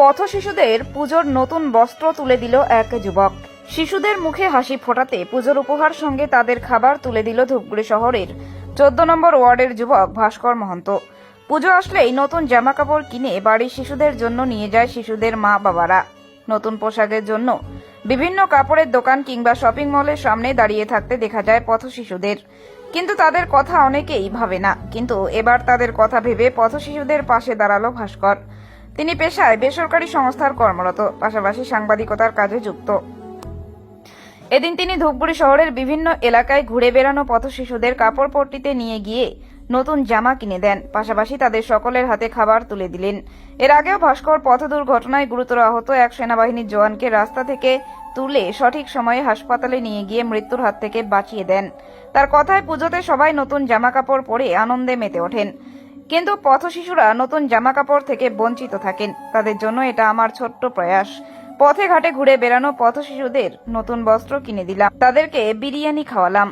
পথ শিশুদের পুজোর নতুন বস্ত্র তুলে দিল এক যুবক। শিশুদের মুখে হাসি ফোটাতে পুজোর উপহার সঙ্গে তাদের খাবার তুলে দিল ধূপগুড়ি শহরের চোদ্দ নম্বর ওয়ার্ডের যুবক ভাস্কর মহন্ত। পুজো আসলেই নতুন জামা কাপড় কিনে বাড়ির শিশুদের জন্য নিয়ে যায় শিশুদের মা বাবারা নতুন পোশাকের জন্য বিভিন্ন কাপড়ের দোকান কিংবা শপিং মলের সামনে দাঁড়িয়ে থাকতে দেখা যায় পথ শিশুদের কিন্তু তাদের কথা অনেকেই ভাবে না। কিন্তু এবার তাদের কথা ভেবে পথ শিশুদের পাশে দাঁড়াল ভাস্কর। তিনি পেশায় বেসরকারি সংস্থার কর্মরত, পাশাপাশি সাংবাদিকতার কাজে যুক্ত। এদিন তিনি ধূপগুড়ি শহরের বিভিন্ন এলাকায় ঘুরে বেড়ানো পথ শিশুদের কাপড় পট্টিতে নিয়ে গিয়ে নতুন জামা কিনে দেন, পাশাপাশি তাদের সকলের হাতে খাবার তুলে দিলেন। এর আগেও ভাস্কর পথ দুর্ঘটনায় গুরুতর আহত এক সেনাবাহিনীর জওয়ানকে রাস্তা থেকে তুলে সঠিক সময়ে হাসপাতালে নিয়ে গিয়ে মৃত্যুর হাত থেকে বাঁচিয়ে দেন। তার কথায় পুজোতে সবাই নতুন জামা কাপড় পরে আনন্দে মেতে ওঠেন। কিন্তু পথ শিশুরা নতুন জামা কাপড় থেকে বঞ্চিত থাকেন। তাদের জন্য এটা আমার ছোট্ট প্রয়াস। পথে ঘাটে ঘুরে বেড়ানো পথ শিশুদের নতুন বস্ত্র কিনে দিলাম। তাদেরকে বিরিয়ানি খাওয়ালাম।